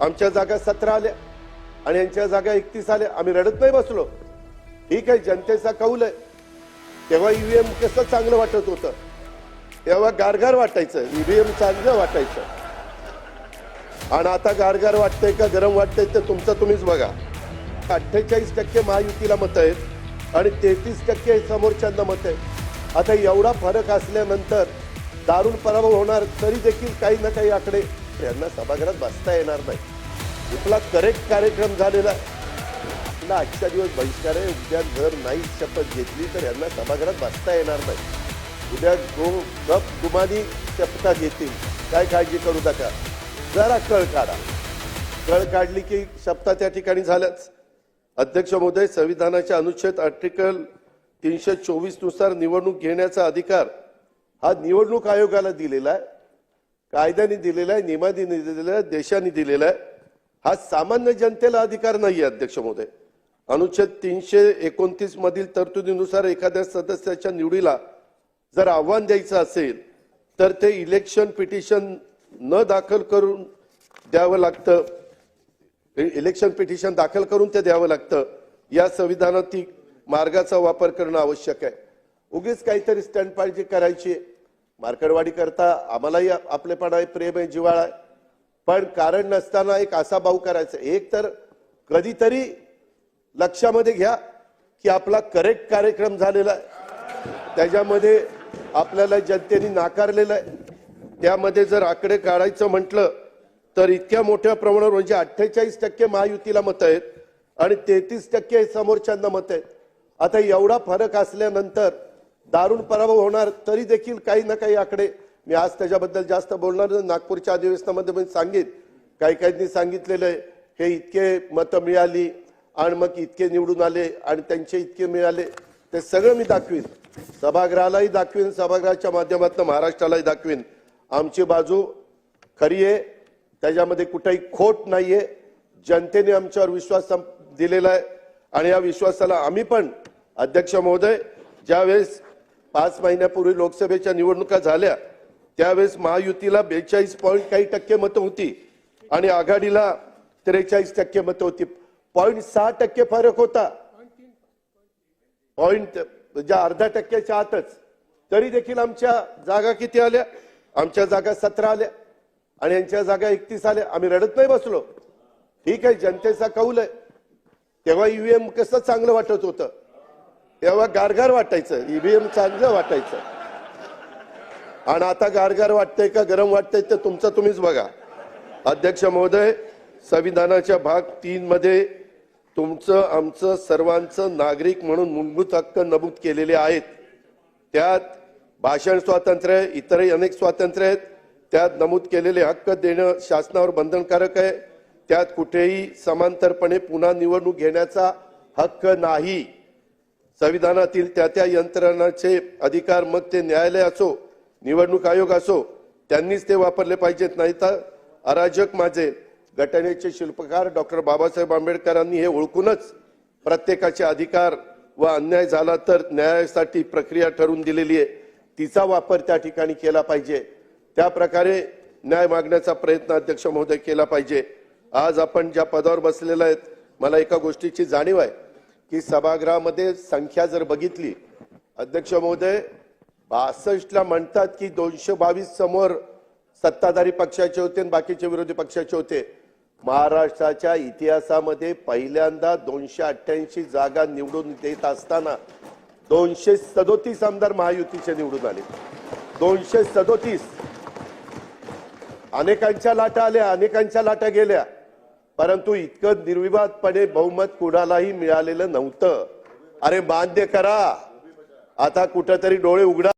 आमच्या जागा सतरा आल्या आणि यांच्या जागा एकतीस आल्या. आम्ही रडत नाही बसलो. ठीक आहे जनतेचा कौल आहे. तेव्हा ईव्हीएम कसं चांगलं वाटत होतं? तेव्हा गारगार वाटायचं. ईव्हीएम चांगलं वाटायचं. आणि आता गारगार वाटतंय का गरम वाटतंय ते तुमचं तुम्हीच बघा. अठ्ठेचाळीस टक्के महायुतीला मत आहेत आणि तेहतीस टक्के समोरच्यांना मत आहे आता एवढा फरक असल्यानंतर दारुण पराभव होणार तरी देखील काही ना काही आकडे यांना सभागृहात बसता येणार नाही. इथला करेक्ट कार्यक्रम झालेला आहे. आपला दिवस बहिष्कार आहे. उद्या जर नाही शपथ घेतली तर यांना सभागृहात बसता येणार नाही. उद्या गो गप गुमानी शपथा घेतील. काय काळजी करू नका. जरा कळ काढा. कळ काढली की शपथा त्या ठिकाणी झाल्याच. अध्यक्ष महोदय संविधानाच्या अनुच्छेद आर्टिकल तीनशे चोवीसनुसार निवडणूक घेण्याचा अधिकार हा निवडणूक आयोगाला दिलेला आहे. कायद्याने दिलेला आहे नियमाने दिलेला आहे देशाने दिलेला आहे. हा सामान्य जनतेला अधिकार नाही आहे अध्यक्ष महोदय. अनुच्छेद तीनशे एकोणतीस मधील तरतुदीनुसार एखाद्या सदस्याच्या निवडीला जर आव्हान द्यायचं असेल तर ते इलेक्शन पिटिशन न दाखल करून द्यावं लागतं. इलेक्शन पिटिशन दाखल करून ते द्यावं लागतं. या संविधानातील मार्गाचा वापर करणं आवश्यक आहे. उगीच काहीतरी स्टँड पाहिजे करायची आहे. मार्कडवाडी करता आम्हालाही आपलेपणा आहे प्रेम आहे जिवाळा आहे. पण कारण नसताना एक असा भाऊ करायचा एक तर कधीतरी लक्षामध्ये घ्या की आपला करेक्ट कार्यक्रम झालेला आहे. त्याच्यामध्ये आपल्याला जनतेने नाकारलेलं आहे. त्यामध्ये जर आकडे काढायचं म्हटलं तर इतक्या मोठ्या प्रमाणावर म्हणजे अठ्ठेचाळीस टक्के महायुतीला मत आहेत आणि तेहतीस टक्के समोरच्यांना मत आहेत. आता एवढा फरक असल्यानंतर दारुण पराभव होणार तरी देखील काही ना काही आकडे मी आज त्याच्याबद्दल जास्त बोलणार नागपूरच्या अधिवेशनामध्ये पण सांगेन. काही काहींनी सांगितलेलं आहे हे इतके मतं मिळाली आणि मग इतके निवडून आले आणि त्यांचे इतके मिळाले ते सगळं मी दाखवीन. सभागृहालाही दाखवीन सभागृहाच्या माध्यमातून महाराष्ट्रालाही दाखवीन. आमची बाजू खरी आहे त्याच्यामध्ये कुठेही खोट नाही आहे जनतेने आमच्यावर विश्वास दिलेला आहे. आणि या विश्वासाला आम्ही पण अध्यक्ष महोदय ज्यावेळेस पाच महिन्यापूर्वी लोकसभेच्या निवडणुका झाल्या. त्यावेळेस महायुतीला बेचाळीस पॉईंट काही टक्के मतं होती आणि आघाडीला त्रेचाळीस टक्के मतं होती. पॉईंट सहा टक्के फरक होता. पॉईंट म्हणजे अर्धा टक्क्याच्या आतच. तरी देखील आमच्या जागा किती आल्या? आमच्या जागा सतरा आल्या आणि यांच्या जागा एकतीस आल्या. आम्ही रडत नाही बसलो. ठीक आहे जनतेचा कौल आहे. तेव्हा ईव्हीएम कसं चांगलं वाटत होतं? तेव्हा गारगार वाटायचं ईव्हीएम चांगलं वाटायचं. आणि आता गारगार वाटतंय का गरम वाटतंय ते तुमचं तुम्हीच बघा. अध्यक्ष महोदय संविधानाच्या भाग तीन मध्ये तुमचं आमचं सर्वांचं नागरिक म्हणून मूलभूत हक्क नमूद केलेले आहेत. त्यात भाषण स्वातंत्र्य आहे, इतरही अनेक स्वातंत्र्य आहेत. त्यात नमूद केलेले हक्क देणं शासनावर बंधनकारक आहे. त्यात कुठेही समांतरपणे पुन्हा निवडणूक घेण्याचा हक्क नाही. संविधानातील त्या त्या यंत्रणाचे अधिकार मग ते न्यायालय असो निवडणूक आयोग असो त्यांनीच ते वापरले पाहिजेत. नाही तर अराजक माझे घटनेचे शिल्पकार डॉक्टर बाबासाहेब आंबेडकरांनी हे ओळखूनच प्रत्येकाचे अधिकार व अन्याय झाला तर न्यायासाठी प्रक्रिया ठरवून दिलेली आहे. तिचा वापर त्या ठिकाणी केला पाहिजे. त्या प्रकारे न्याय मागण्याचा प्रयत्न अध्यक्ष महोदय केला पाहिजे. आज आपण ज्या पदावर बसलेला आहेत मला एका गोष्टीची जाणीव आहे. की सभागृहामध्ये संख्या जर बघितली अध्यक्ष महोदय बासष्टला म्हणतात की दोनशे बावीस समोर सत्ताधारी पक्षाचे होते आणि बाकीचे विरोधी पक्षाचे होते. महाराष्ट्राच्या इतिहासामध्ये पहिल्यांदा दोनशे अठ्ठ्याऐंशी जागा निवडून देत असताना दोनशे सदोतीस आमदार महायुतीचे निवडून आले. दोनशे सदोतीस. अनेकांच्या लाटा आल्या अनेकांच्या लाटा गेल्या. परंतु इतकं निर्विवादपणे बहुमत कुणालाही मिळालेलं नव्हतं. अरे मान्य करा. आता कुठंतरी डोळे उघडा.